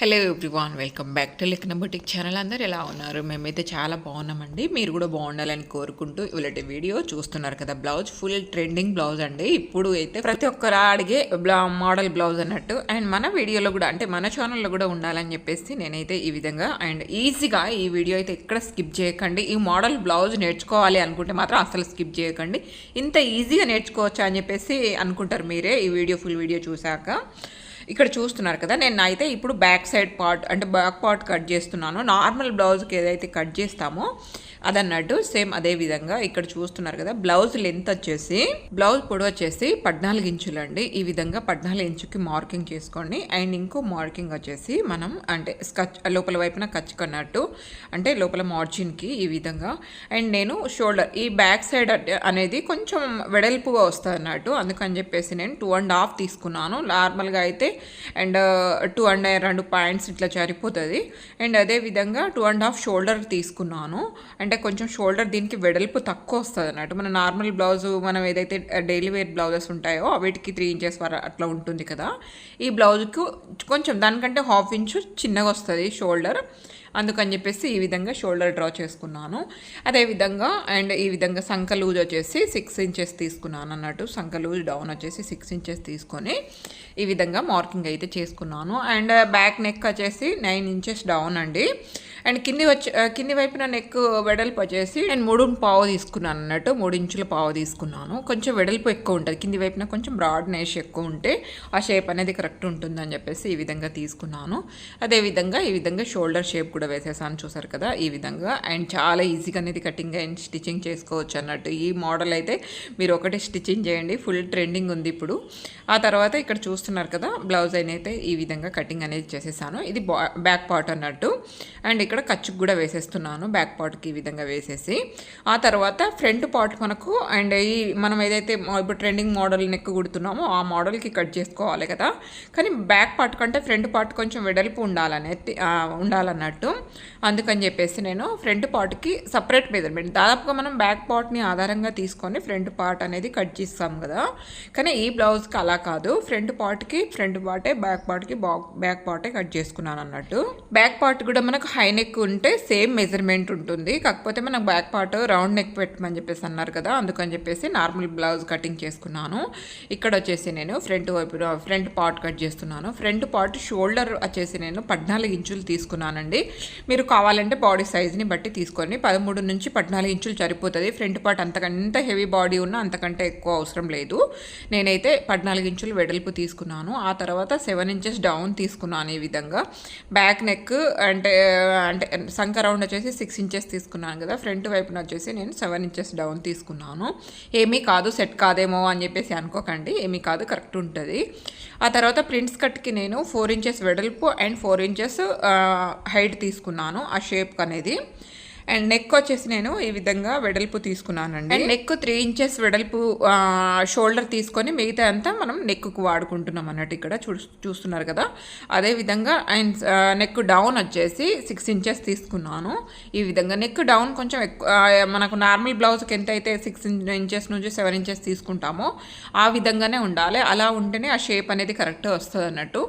Hello everyone welcome back to లెక్నబొటిక్ channel అందరు ఎలా ఉన్నారు? మేమైతే చాలా బాగున్నామండి. మీరు కూడా బాగుండాలని కోరుకుంటూ ఇలాంటి వీడియో చూస్తున్నారు కదా. బ్లౌజ్ ఫుల్ ట్రెండింగ్ బ్లౌజ్ అండి. ఇప్పుడు అయితే ప్రతి ఒక్కరు అడిగే మోడల్ బ్లౌజ్ అన్నట్టు. అండ్ మన వీడియోలో కూడా అంటే మన ఛానల్లో కూడా ఉండాలని చెప్పేసి నేనైతే ఈ విధంగా అండ్ ఈజీగా ఈ వీడియో అయితే ఎక్కడ స్కిప్ చేయకండి. ఈ మోడల్ బ్లౌజ్ నేర్చుకోవాలి అనుకుంటే మాత్రం అసలు స్కిప్ చేయకండి. ఇంత ఈజీగా నేర్చుకోవచ్చా అని చెప్పేసి అనుకుంటారు మీరే ఈ వీడియో ఫుల్ వీడియో చూసాక ఇక్కడ చూస్తున్నారు కదా నేను అయితే ఇప్పుడు బ్యాక్ సైడ్ పార్ట్ అంటే బ్యాక్ పార్ట్ కట్ చేస్తున్నాను. నార్మల్ బ్లౌజ్కి ఏదైతే కట్ చేస్తామో అదన్నట్టు సేమ్ అదే విధంగా ఇక్కడ చూస్తున్నారు కదా బ్లౌజ్ లెంత్ వచ్చేసి బ్లౌజ్ పొడవు వచ్చేసి పద్నాలుగు ఇంచులు అండి. ఈ విధంగా పద్నాలుగు ఇంచుకి మార్కింగ్ చేసుకోండి. అండ్ ఇంకో మార్కింగ్ వచ్చేసి మనం అంటే స్కచ్ లోపల వైపున కచ్చుకున్నట్టు అంటే లోపల మార్జిన్కి ఈ విధంగా. అండ్ నేను షోల్డర్ ఈ బ్యాక్ సైడ్ అనేది కొంచెం వెడల్పుగా వస్తుంది అన్నట్టు. అందుకని చెప్పేసి నేను టూ అండ్ హాఫ్ తీసుకున్నాను. నార్మల్గా అయితే అండ్ టూ అండ్ రెండు పాయింట్స్ ఇట్లా సరిపోతుంది. అండ్ అదే విధంగా టూ అండ్ హాఫ్ షోల్డర్ తీసుకున్నాను. అండ్ అంటే కొంచెం షోల్డర్ దీనికి వెడల్పు తక్కువ వస్తుంది అన్నట్టు. మన నార్మల్ బ్లౌజ్ మనం ఏదైతే డైలీ వేర్ బ్లౌజెస్ ఉంటాయో వీటికి త్రీ ఇంచెస్ వర అట్లా ఉంటుంది కదా. ఈ బ్లౌజ్కు కొంచెం దానికంటే హాఫ్ ఇంచు చిన్నగా వస్తుంది షోల్డర్. అందుకని చెప్పేసి ఈ విధంగా షోల్డర్ డ్రా చేసుకున్నాను. అదేవిధంగా అండ్ ఈ విధంగా సంఖ లూజ్ వచ్చేసి సిక్స్ ఇంచెస్ తీసుకున్నాను అన్నట్టు. సంఖ లూజ్ డౌన్ వచ్చేసి సిక్స్ ఇంచెస్ తీసుకొని ఈ విధంగా మార్కింగ్ అయితే చేసుకున్నాను. అండ్ బ్యాక్ నెక్ వచ్చేసి నైన్ ఇంచెస్ డౌన్ అండి. అండ్ కింది వచ్చి కింది వైపున నెక్ వెడల్పు వచ్చేసి నేను మూడు పావు తీసుకున్నాను అన్నట్టు మూడు ఇంచుల పావు తీసుకున్నాను. కొంచెం వెడల్పు ఎక్కువ ఉంటుంది. కింది వైపున కొంచెం బ్రాడ్ నేష్ ఎక్కువ ఉంటే ఆ షేప్ అనేది కరెక్ట్ ఉంటుందని చెప్పేసి ఈ విధంగా తీసుకున్నాను. అదేవిధంగా ఈ విధంగా షోల్డర్ షేప్ కూడా వేసేసాను చూసారు కదా ఈ విధంగా. అండ్ చాలా ఈజీగా అనేది కటింగ్ అండ్ స్టిచ్చింగ్ చేసుకోవచ్చు అన్నట్టు. ఈ మోడల్ అయితే మీరు ఒకటి స్టిచ్చింగ్ చేయండి ఫుల్ ట్రెండింగ్ ఉంది ఇప్పుడు. ఆ తర్వాత ఇక్కడ చూస్తున్నారు కదా బ్లౌజ్ అయితే ఈ విధంగా కటింగ్ అనేది చేసేసాను. ఇది బ్యాక్ పార్ట్ అన్నట్టు. అండ్ ఇక్కడ ఖర్చుకు కూడా వేసేస్తున్నాను బ్యాక్ పార్ట్కి ఈ విధంగా వేసేసి. ఆ తర్వాత ఫ్రంట్ పార్ట్ మనకు అండ్ ఈ మనం ఏదైతే ఇప్పుడు ట్రెండింగ్ మోడల్ నెక్ కుడుతున్నామో ఆ మోడల్కి కట్ చేసుకోవాలి కదా. కానీ బ్యాక్ పార్ట్ కంటే ఫ్రంట్ పార్ట్ కొంచెం వెడల్పు ఉండాలనే ఉండాలన్నట్టు. అందుకని చెప్పేసి నేను ఫ్రంట్ పార్ట్కి సపరేట్ మెజర్మెంట్ దాదాపుగా మనం బ్యాక్ పార్ట్ని ఆధారంగా తీసుకొని ఫ్రంట్ పార్ట్ అనేది కట్ చేస్తాం కదా. కానీ ఈ బ్లౌజ్కి అలా కాదు. ఫ్రంట్ పార్ట్కి ఫ్రంట్ పార్టే బ్యాక్ పార్ట్కి బ్యాక్ పార్టే కట్ చేసుకున్నాను అన్నట్టు బ్యాక్ పార్ట్ కూడా మనకు హైనెక్ నెక్ ఉంటే సేమ్ మెజర్మెంట్ ఉంటుంది. కాకపోతే మనకు బ్యాక్ పార్ట్ రౌండ్ నెక్ పెట్టమని చెప్పేసి అన్నారు కదా అందుకని చెప్పేసి నార్మల్ బ్లౌజ్ కటింగ్ చేసుకున్నాను. ఇక్కడ వచ్చేసి నేను ఫ్రంట్ వైపు ఫ్రంట్ పార్ట్ కట్ చేస్తున్నాను. ఫ్రంట్ పార్ట్ షోల్డర్ వచ్చేసి నేను పద్నాలుగు ఇంచులు తీసుకున్నానండి. మీరు కావాలంటే బాడీ సైజ్ని బట్టి తీసుకొని పదమూడు నుంచి పద్నాలుగు ఇంచులు సరిపోతుంది. ఫ్రంట్ పార్ట్ అంతకంటే హెవీ బాడీ ఉన్నా అంతకంటే ఎక్కువ అవసరం లేదు. నేనైతే పద్నాలుగు ఇంచులు వెడల్పు తీసుకున్నాను. ఆ తర్వాత సెవెన్ ఇంచెస్ డౌన్ తీసుకున్నాను ఈ విధంగా. బ్యాక్ నెక్ అంటే అంటే సంక రౌండ్ వచ్చేసి సిక్స్ ఇంచెస్ తీసుకున్నాను కదా ఫ్రంట్ వైపున వచ్చేసి నేను సెవెన్ ఇంచెస్ డౌన్ తీసుకున్నాను. ఏమీ కాదు సెట్ కాదేమో అని చెప్పేసి అనుకోకండి ఏమీ కాదు కరెక్ట్ ఉంటుంది. ఆ తర్వాత ప్రింట్స్ కట్కి నేను ఫోర్ ఇంచెస్ వెడల్పు అండ్ ఫోర్ ఇంచెస్ హైట్ తీసుకున్నాను ఆ షేప్ అనేది అండ్ నెక్ వచ్చేసి నేను ఈ విధంగా వెడల్పు తీసుకున్నానండి. అండ్ నెక్ త్రీ ఇంచెస్ వెడల్పు షోల్డర్ తీసుకొని మిగతా అంతా మనం నెక్కు వాడుకుంటున్నాం అన్నట్టు ఇక్కడ చూ చూస్తున్నారు కదా. అదే విధంగా అండ్ నెక్ డౌన్ వచ్చేసి సిక్స్ ఇంచెస్ తీసుకున్నాను. ఈ విధంగా నెక్ డౌన్ కొంచెం ఎక్కువ మనకు నార్మల్ బ్లౌజ్కి ఎంత అయితే సిక్స్ ఇంచెస్ నుంచి సెవెన్ ఇంచెస్ తీసుకుంటామో ఆ విధంగానే ఉండాలి. అలా ఉంటేనే ఆ షేప్ అనేది కరెక్ట్ వస్తుంది అన్నట్టు.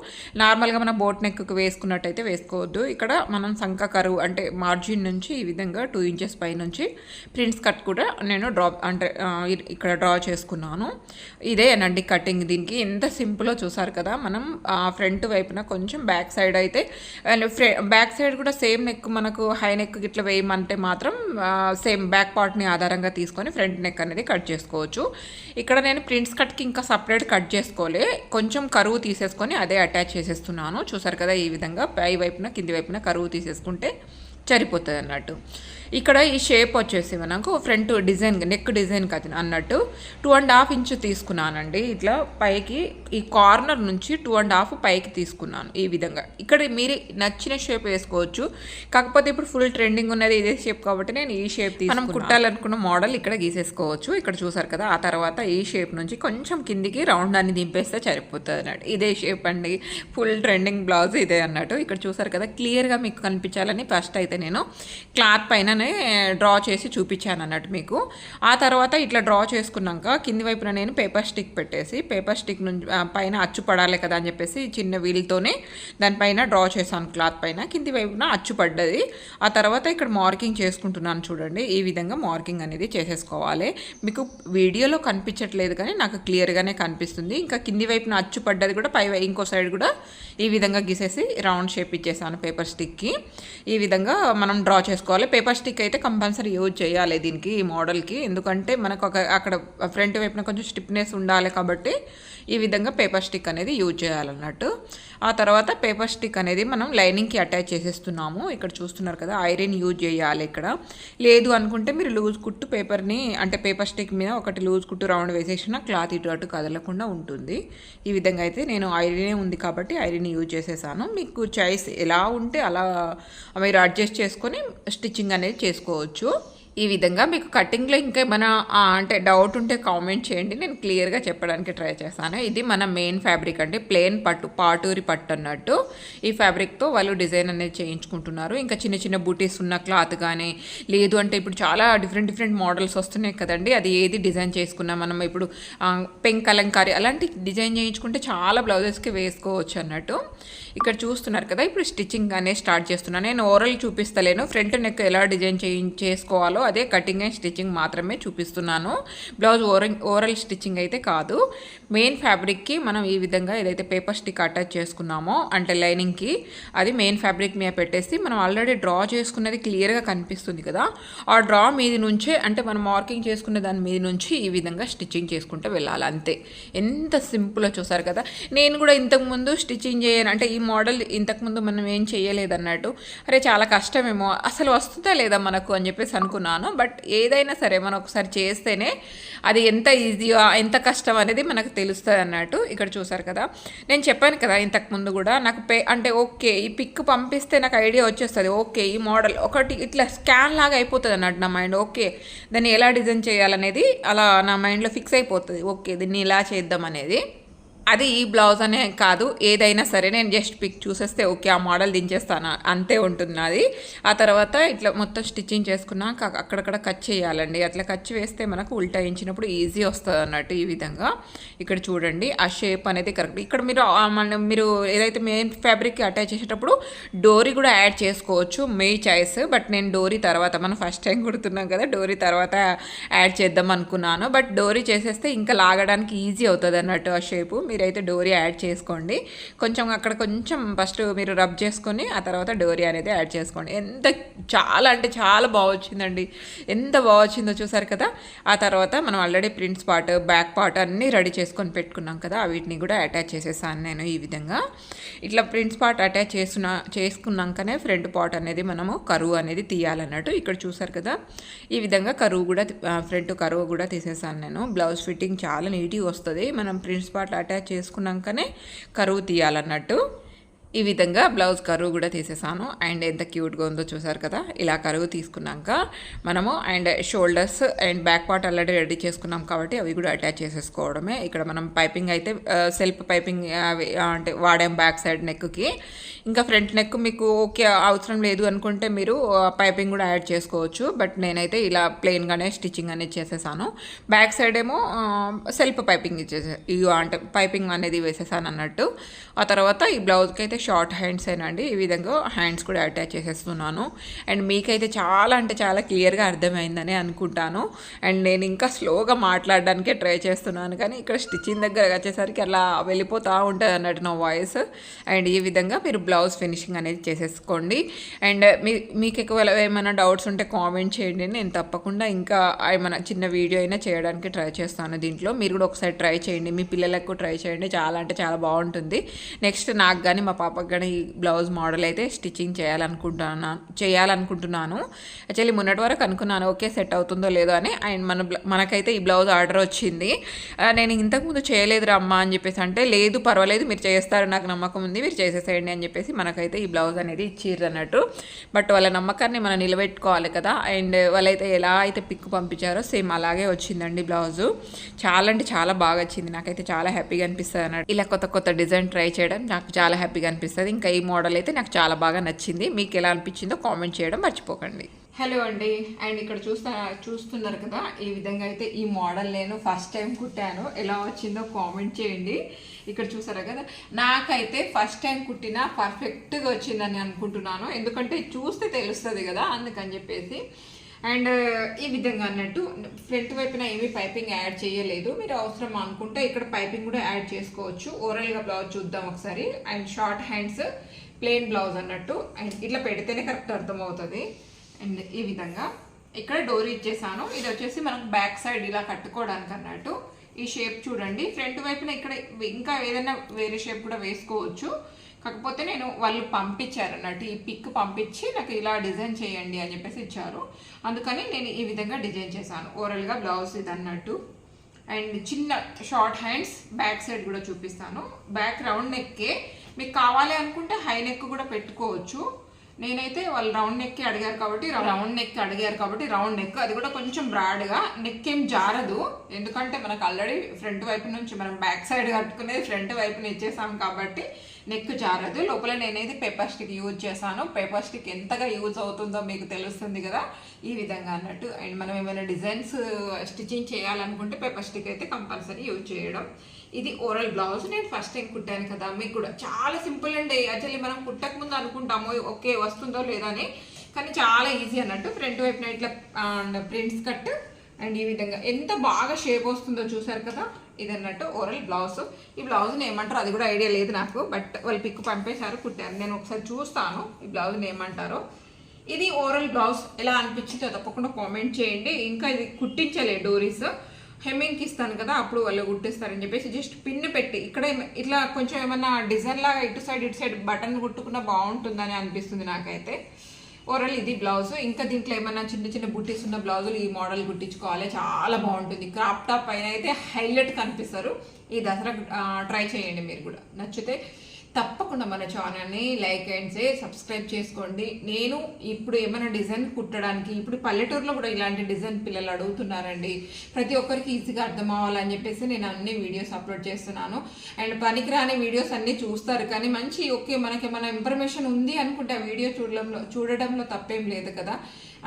నార్మల్గా మన బోట్ నెక్కు వేసుకున్నట్టయితే వేసుకోవద్దు. ఇక్కడ మనం సంక కరువు అంటే మార్జిన్ నుంచి ఈ విధంగా విధంగా టూ ఇంచెస్ పైనుంచి ప్రింట్స్ కట్ కూడా నేను డ్రా అంటే ఇక్కడ డ్రా చేసుకున్నాను. ఇదేనండి కటింగ్ దీనికి ఎంత సింపుల్లో చూసారు కదా మనం ఫ్రంట్ వైపున కొంచెం బ్యాక్ సైడ్ అయితే బ్యాక్ సైడ్ కూడా సేమ్ నెక్ మనకు హై నెక్ ఇట్లా వేయమంటే మాత్రం సేమ్ బ్యాక్ పార్ట్ని ఆధారంగా తీసుకొని ఫ్రంట్ నెక్ అనేది కట్ చేసుకోవచ్చు. ఇక్కడ నేను ప్రింట్స్ కట్కి ఇంకా సపరేట్ కట్ చేసుకోలే. కొంచెం కరువు తీసేసుకొని అదే అటాచ్ చేసేస్తున్నాను. చూసారు కదా ఈ విధంగా పై వైపున కింది వైపున కరువు తీసేసుకుంటే సరిపోతుంది అన్నట్టు ఇక్కడ ఈ షేప్ వచ్చేసి మనకు ఫ్రంట్ డిజైన్ నెక్ డిజైన్ కదా అన్నట్టు టూ అండ్ హాఫ్ ఇంచు తీసుకున్నానండి. ఇట్లా పైకి ఈ కార్నర్ నుంచి టూ అండ్ హాఫ్ పైకి తీసుకున్నాను ఈ విధంగా. ఇక్కడ మీరు నచ్చిన షేప్ వేసుకోవచ్చు. కాకపోతే ఇప్పుడు ఫుల్ ట్రెండింగ్ ఉన్నది ఇదే షేప్ కాబట్టి నేను ఈ షేప్ మనం కుట్టాలనుకున్న మోడల్ ఇక్కడ గీసేసుకోవచ్చు. ఇక్కడ చూసారు కదా ఆ తర్వాత ఈ షేప్ నుంచి కొంచెం కిందికి రౌండ్ అని దింపేస్తే సరిపోతుంది అన్నట్టు. ఇదే షేప్ అండి. ఫుల్ ట్రెండింగ్ బ్లౌజ్ ఇదే అన్నట్టు. ఇక్కడ చూసారు కదా క్లియర్గా మీకు కనిపించాలని ఫస్ట్ అయితే నేను క్లాత్ పైన పైననే డ్రా చేసి చూపించాను అన్నట్టు మీకు. ఆ తర్వాత ఇట్లా డ్రా చేసుకున్నాక కింది వైపున నేను పేపర్ స్టిక్ పెట్టేసి పేపర్ స్టిక్ నుంచి పైన అచ్చు పడాలి కదా అని చెప్పేసి చిన్న వీల్తోనే దానిపైన డ్రా చేశాను క్లాత్ పైన. కింది వైపున అచ్చు పడ్డది. ఆ తర్వాత ఇక్కడ మార్కింగ్ చేసుకుంటున్నాను చూడండి. ఈ విధంగా మార్కింగ్ అనేది చేసేసుకోవాలి. మీకు వీడియోలో కనిపించట్లేదు కానీ నాకు క్లియర్గానే కనిపిస్తుంది. ఇంకా కింది వైపున అచ్చు పడ్డది కూడా పై ఇంకో సైడ్ కూడా ఈ విధంగా గీసేసి రౌండ్ షేప్ ఇచ్చేసాను పేపర్ స్టిక్కి. ఈ విధంగా మనం డ్రా చేసుకోవాలి. పేపర్ స్టిక్ అయితే కంపల్సరీ యూజ్ చేయాలి దీనికి ఈ మోడల్కి. ఎందుకంటే మనకు ఒక అక్కడ ఫ్రంట్ వైపున కొంచెం స్టిప్నెస్ ఉండాలి కాబట్టి ఈ విధంగా పేపర్ స్టిక్ అనేది యూజ్ చేయాలన్నట్టు. ఆ తర్వాత పేపర్ స్టిక్ అనేది మనం లైనింగ్కి అటాచ్ చేసేస్తున్నాము. ఇక్కడ చూస్తున్నారు కదా ఐరన్ యూజ్ చేయాలి ఇక్కడ. లేదు అనుకుంటే మీరు లూజ్ కుట్టు పేపర్ని అంటే పేపర్ స్టిక్ మీద ఒకటి లూజ్ కుట్టు రౌండ్ వేసేసిన క్లాత్ ఇటు అటు కదలకుండా ఉంటుంది. ఈ విధంగా అయితే నేను ఐరనే ఉంది కాబట్టి ఐరన్ యూజ్ చేసేసాను. మీకు చాయిస్ ఎలా ఉంటే అలా మీరు అడ్జస్ట్ చేసుకొని స్టిచ్చింగ్ అనేది చేసుకోవచ్చు. ఈ విధంగా మీకు కటింగ్లో ఇంకేమైనా అంటే డౌట్ ఉంటే కామెంట్ చేయండి. నేను క్లియర్గా చెప్పడానికి ట్రై చేస్తాను. ఇది మన మెయిన్ ఫ్యాబ్రిక్ అంటే ప్లేన్ పట్టు పాటూరి పట్టు అన్నట్టు. ఈ ఫ్యాబ్రిక్తో వాళ్ళు డిజైన్ అనేది చేయించుకుంటున్నారు. ఇంకా చిన్న చిన్న బూటీస్ ఉన్న క్లాత్ కానీ లేదు అంటే ఇప్పుడు చాలా డిఫరెంట్ డిఫరెంట్ మోడల్స్ వస్తున్నాయి కదండి. అది ఏది డిజైన్ చేసుకున్నా మనం ఇప్పుడు పెంక్ కలంకారీ అలాంటి డిజైన్ చేయించుకుంటే చాలా బ్లౌజెస్కి వేసుకోవచ్చు అన్నట్టు. ఇక్కడ చూస్తున్నారు కదా ఇప్పుడు స్టిచ్చింగ్ అనేది స్టార్ట్ చేస్తున్నాను నేను ఓరల్ చూపిస్తలేను. ఫ్రంట్ నెక్ ఎలా డిజైన్ చేయి చేసుకోవాలో అదే కటింగ్ అండ్ స్టిచ్చింగ్ మాత్రమే చూపిస్తున్నాను. బ్లౌజ్ ఓరల్ ఓరల్ స్టిచ్చింగ్ అయితే కాదు. మెయిన్ ఫ్యాబ్రిక్కి మనం ఈ విధంగా ఏదైతే పేపర్ స్టిక్ అటాచ్ చేసుకున్నామో అంటే లైనింగ్కి అది మెయిన్ ఫ్యాబ్రిక్ మీద పెట్టేసి మనం ఆల్రెడీ డ్రా చేసుకున్నది క్లియర్గా కనిపిస్తుంది కదా. ఆ డ్రా మీది నుంచే అంటే మనం మార్కింగ్ చేసుకున్న దాని మీద నుంచి ఈ విధంగా స్టిచ్చింగ్ చేసుకుంటూ వెళ్ళాలి అంతే. ఎంత సింపుల్గా చూసారు కదా. నేను కూడా ఇంతకుముందు స్టిచ్చింగ్ చేయను అంటే ఈ మోడల్ ఇంతకుముందు మనం ఏం చేయలేదన్నట్టు. అరే చాలా కష్టమేమో అసలు వస్తుందా లేదా మనకు అని చెప్పేసి అనుకున్నాను. బట్ ఏదైనా సరే మనం ఒకసారి చేస్తేనే అది ఎంత ఈజీగా ఎంత కష్టం అనేది మనకు తెలుస్తుంది అన్నట్టు ఇక్కడ చూసారు కదా. నేను చెప్పాను కదా ఇంతకుముందు కూడా నాకు పే అంటే ఓకే ఈ పిక్ పంపిస్తే నాకు ఐడియా వచ్చేస్తుంది. ఓకే ఈ మోడల్ ఒకటి ఇట్లా స్కాన్ లాగా అయిపోతుంది అన్నట్టు నా మైండ్. ఓకే దాన్ని ఎలా డిజైన్ చేయాలనేది అలా నా మైండ్లో ఫిక్స్ అయిపోతుంది. ఓకే దీన్ని ఇలా చేద్దాం అనేది. అది ఈ బ్లౌజ్ అనే కాదు ఏదైనా సరే నేను జస్ట్ పిక్ చూసేస్తే ఓకే ఆ మోడల్ దించేస్తాను అంతే ఉంటుంది అది. ఆ తర్వాత ఇట్లా మొత్తం స్టిచ్చింగ్ చేసుకున్నాక అక్కడక్కడ కట్ చేయాలండి. అట్లా కట్ వేస్తే మనకు ఉల్టా ఇచ్చినప్పుడు ఈజీ వస్తుంది అన్నట్టు ఈ విధంగా. ఇక్కడ చూడండి ఆ షేప్ అనేది కరెక్ట్. ఇక్కడ మీరు మన మీరు ఏదైతే మెయిన్ ఫ్యాబ్రిక్ అటాచ్ చేసేటప్పుడు డోరీ కూడా యాడ్ చేసుకోవచ్చు మీ చాయిస్ బట్ నేను డోరీ తర్వాత మనం ఫస్ట్ టైం కుడుతున్నాం కదా డోరీ తర్వాత యాడ్ చేద్దాం అనుకున్నాను. బట్ డోరీ చేసేస్తే ఇంకా లాగడానికి ఈజీ అవుతుంది అన్నట్టు ఆ షేపు మీరైతే డోరీ యాడ్ చేసుకోండి. కొంచెం అక్కడ కొంచెం ఫస్ట్ మీరు రబ్ చేసుకొని ఆ తర్వాత డోరీ అనేది యాడ్ చేసుకోండి. ఎంత చాలా అంటే చాలా బాగా వచ్చిందండి ఎంత బాగా వచ్చిందో చూసారు కదా? ఆ తర్వాత మనం already prints part back part అన్నీ రెడీ చేసుకొని పెట్టుకున్నాం కదా? వీటిని కూడా అటాచ్ చేసేసాను నేను ఈ విధంగా. ఇట్లా ప్రింట్స్ పార్ట్ అటాచ్ చేసిన చేసుకున్నాకనే ఫ్రంట్ పార్ట్ అనేది మనము కరువు అనేది తీయాలన్నట్టు ఇక్కడ చూసారు కదా? ఈ విధంగా కరువు కూడా ఫ్రంట్ కరువు కూడా తీసేసాను నేను. బ్లౌజ్ ఫిట్టింగ్ చాలా నీట్గా వస్తుంది. మనం ప్రింట్స్ పార్ట్ అటాచ్ చేసుకున్నాకనే కరువు తీయాలన్నట్టు ఈ విధంగా బ్లౌజ్ కరువు కూడా తీసేసాను. అండ్ ఎంత క్యూట్గా ఉందో చూసారు కదా? ఇలా కరువు తీసుకున్నాక మనము and shoulders and back part already ready చేసుకున్నాం కాబట్టి అవి కూడా అటాచ్ చేసేసుకోవడమే. ఇక్కడ మనం పైపింగ్ అయితే సెల్ఫ్ పైపింగ్ అంటే వాడాం బ్యాక్ సైడ్ నెక్కి. ఇంకా ఫ్రంట్ నెక్ మీకు ఓకే అవసరం లేదు అనుకుంటే మీరు పైపింగ్ కూడా యాడ్ చేసుకోవచ్చు. బట్ నేనైతే ఇలా ప్లెయిన్గానే స్టిచ్చింగ్ అనేది చేసేసాను. బ్యాక్ సైడ్ ఏమో సెల్ఫ్ పైపింగ్ ఇచ్చేసే అంటే పైపింగ్ అనేది వేసేసాను అన్నట్టు. ఆ తర్వాత ఈ బ్లౌజ్కి అయితే షార్ట్ హ్యాండ్స్ ఏనండి. ఈ విధంగా హ్యాండ్స్ కూడా అటాచ్ చేసేస్తున్నాను. అండ్ మీకైతే చాలా అంటే చాలా క్లియర్గా అర్థమైందని అనుకుంటాను. అండ్ నేను ఇంకా స్లోగా మాట్లాడడానికే ట్రై చేస్తున్నాను. కానీ ఇక్కడ స్టిచ్చింగ్ దగ్గర వచ్చేసరికి అలా వెళ్ళిపోతూ ఉంటుంది అన్నట్టు నా వాయిస్. అండ్ ఈ విధంగా మీరు బ్లౌజ్ ఫినిషింగ్ అనేది చేసేసుకోండి. అండ్ మీ మీకు ఎక్కువ ఏమైనా డౌట్స్ ఉంటే కామెంట్ చేయండి. నేను తప్పకుండా ఇంకా ఏమైనా చిన్న వీడియో అయినా చేయడానికి ట్రై చేస్తాను దీంట్లో. మీరు కూడా ఒకసారి ట్రై చేయండి. మీ పిల్లలకు ట్రై చేయండి. చాలా అంటే చాలా బాగుంటుంది. నెక్స్ట్ నాకు కానీ మా పాపకు కానీ ఈ బ్లౌజ్ మోడల్ అయితే స్టిచ్చింగ్ చేయాలనుకుంటున్నాను చేయాలనుకుంటున్నాను. యాక్చువల్లీ మొన్నటి వరకు అనుకున్నాను ఓకే సెట్ అవుతుందో లేదో అని. అండ్ మన మనకైతే ఈ బ్లౌజ్ ఆర్డర్ వచ్చింది. నేను ఇంతకుముందు చేయలేదురా రమ్మా అని చెప్పేసి అంటే లేదు పర్వాలేదు మీరు చేస్తారు నాకు నమ్మకం ఉంది మీరు చేసేసేయండి అని చెప్పేసి మనకైతే ఈ బ్లౌజ్ అనేది ఇచ్చిర్రు అన్నట్టు. బట్ వాళ్ళ నమ్మకాన్ని మనం నిలబెట్టుకోవాలి కదా. అండ్ వాళ్ళైతే ఎలా అయితే పిక్ పంపించారో సేమ్ అలాగే వచ్చిందండి బ్లౌజు. చాలా అంటే చాలా బాగా వచ్చింది. నాకైతే చాలా హ్యాపీగా అనిపిస్తుంది అన్నట్టు. ఇలా కొత్త కొత్త డిజైన్ ట్రై చేయడం నాకు చాలా హ్యాపీగా అనిపిస్తుంది. ఇంకా ఈ మోడల్ అయితే నాకు చాలా బాగా నచ్చింది. మీకు ఎలా అనిపించిందో కామెంట్ చేయడం మర్చిపోకండి. హలో అండి. అండ్ ఇక్కడ చూస్తా చూస్తున్నారు కదా ఈ విధంగా అయితే ఈ మోడల్ నేను ఫస్ట్ టైం కుట్టాను. ఎలా వచ్చిందో కామెంట్ చేయండి. ఇక్కడ చూసారా కదా నాకైతే ఫస్ట్ టైం కుట్టిన పర్ఫెక్ట్గా వచ్చిందని అనుకుంటున్నాను. ఎందుకంటే చూస్తే తెలుస్తుంది కదా అందుకని చెప్పేసి. అండ్ ఈ విధంగా అన్నట్టు ఫ్రంట్ వైపున ఏమీ పైపింగ్ యాడ్ చేయలేదు. మీరు అవసరం అనుకుంటే ఇక్కడ పైపింగ్ కూడా యాడ్ చేసుకోవచ్చు. ఓవరాల్గా బ్లౌజ్ చూద్దాం ఒకసారి. And short hands plain blouse అన్నట్టు. అండ్ ఇట్లా పెడితేనే కరెక్ట్ అర్థమవుతుంది. అండ్ ఈ విధంగా. ఇక్కడ డోర్ ఇచ్చేసాను. ఇది వచ్చేసి మనకు బ్యాక్ సైడ్ ఇలా కట్టుకోవడానికి అన్నట్టు. ఈ షేప్ చూడండి. ఫ్రంట్ వైపున ఇక్కడ ఇంకా ఏదైనా వేరే షేప్ కూడా వేసుకోవచ్చు. కాకపోతే నేను వాళ్ళు పంపించారు అన్నట్టు ఈ పిక్ పంపించి నాకు ఇలా డిజైన్ చేయండి అని చెప్పేసి ఇచ్చారు. అందుకని నేను ఈ విధంగా డిజైన్ చేశాను. ఓవరాల్గా బ్లౌజ్ ఇది అన్నట్టు అండ్ చిన్న షార్ట్ హ్యాండ్స్ బ్యాక్ సైడ్ కూడా చూపిస్తాను. బ్యాక్ రౌండ్ నెక్కే. మీకు కావాలి అనుకుంటే హై నెక్ కూడా పెట్టుకోవచ్చు. నేనైతే వాళ్ళు రౌండ్ నెక్ అడిగారు కాబట్టి రౌండ్ నెక్ అడిగారు కాబట్టి రౌండ్ నెక్. అది కూడా కొంచెం బ్రాడ్గా. నెక్ ఏం జారదు. ఎందుకంటే మనకు ఆల్రెడీ ఫ్రంట్ వైపు నుంచి మనం బ్యాక్ సైడ్ కట్టుకునేది ఫ్రంట్ వైపున ఇచ్చేసాం కాబట్టి నెక్ జారదు. లోపల నేనేది పేపర్ స్టిక్ యూజ్ చేశాను. పేపర్ స్టిక్ ఎంతగా యూజ్ అవుతుందో మీకు తెలుస్తుంది కదా? ఈ విధంగా అన్నట్టు. అండ్ మనం ఏమైనా డిజైన్స్ uh, స్టిచ్చింగ్ చేయాలనుకుంటే పేపర్ స్టిక్ అయితే కంపల్సరీ యూజ్ చేయడం. ఇది ఓరల్ బ్లౌజ్ నేను ఫస్ట్ టైం కుట్టాను కదా. మీకు కూడా చాలా సింపుల్ అండి. యాక్చువల్లీ మనం కుట్టక ముందు అనుకుంటాము ఓకే వస్తుందో లేదా అని. కానీ చాలా ఈజీ అన్నట్టు. ఫ్రంట్ వైపున ఇట్లా uh, ప్రింట్స్ కట్ అండ్ ఈ విధంగా ఎంత బాగా షేప్ వస్తుందో చూసారు కదా? ఇది అన్నట్టు ఓరల్ బ్లౌజ్ ఈ బ్లౌజ్ని ఏమంటారు అది కూడా ఐడియా లేదు నాకు బట్ వాళ్ళు పిక్ పంపేశారు కుట్టారు. నేను ఒకసారి చూస్తాను ఈ బ్లౌజ్ని ఏమంటారో. ఇది ఓరల్ బ్లౌజ్ ఎలా అనిపించిందో తప్పకుండా కామెంట్ చేయండి. ఇంకా ఇది కుట్టించలే డోరీస్ హెమ్మింగ్కి ఇస్తాను కదా అప్పుడు వాళ్ళు కుట్టిస్తారని చెప్పేసి జస్ట్ పిన్ పెట్టి ఇక్కడ ఇట్లా కొంచెం ఏమన్నా డిజైన్ లాగా ఇటు సైడ్ ఇటు సైడ్ బటన్ కుట్టుకున్నా బాగుంటుందని అనిపిస్తుంది నాకైతే. ఓవరాల్ ఇది బ్లౌజ్ ఇంకా దీంట్లో ఏమన్నా చిన్న చిన్న బుట్టీస్ ఉన్న బ్లౌజులు ఈ మోడల్ కుట్టించుకోవాలి. చాలా బాగుంటుంది. క్రాప్ టాప్ పైన అయితే హైలైట్ కనిపిస్తారు. ఈ దసరా ట్రై చేయండి మీరు కూడా. నచ్చితే తప్పకుండా మన ఛానల్ని లైక్ అండ్ సే సబ్స్క్రైబ్ చేసుకోండి. నేను ఇప్పుడు ఏమైనా డిజైన్ కుట్టడానికి ఇప్పుడు పల్లెటూరులో కూడా ఇలాంటి డిజైన్ పిల్లలు అడుగుతున్నారండి. ప్రతి ఒక్కరికి ఈజీగా అర్థం అవ్వాలని చెప్పేసి నేను అన్ని వీడియోస్ అప్లోడ్ చేస్తున్నాను. అండ్ పనికిరాని వీడియోస్ అన్నీ చూస్తారు కానీ మంచి ఓకే మనకి ఏమైనా ఇన్ఫర్మేషన్ ఉంది అనుకుంటే ఆ వీడియో చూడడంలో చూడడంలో తప్పేం లేదు కదా.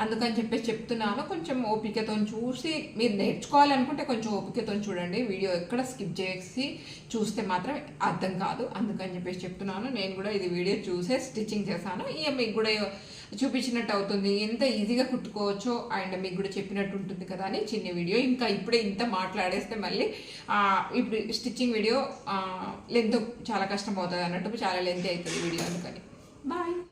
అందుకని చెప్పేసి చెప్తున్నాను. కొంచెం ఓపికతో చూసి మీరు నేర్చుకోవాలనుకుంటే కొంచెం ఓపికతో చూడండి. వీడియో ఎక్కడ స్కిప్ చేసి చూస్తే మాత్రం అర్థం కాదు. అందుకని చెప్పేసి చెప్తున్నాను. నేను కూడా ఇది వీడియో చూసే స్టిచ్చింగ్ చేశాను. ఇక మీకు కూడా చూపించినట్టు అవుతుంది. ఎంత ఈజీగా కుట్టుకోవచ్చో అండ్ మీకు కూడా చెప్పినట్టు ఉంటుంది కదా అని చిన్న వీడియో. ఇంకా ఇప్పుడే ఇంత మాట్లాడేస్తే మళ్ళీ ఇప్పుడు స్టిచ్చింగ్ వీడియో లెంత్ చాలా కష్టం అవుతుంది అన్నట్టు చాలా లెంత్ అవుతుంది వీడియో అందుకని. బాయ్.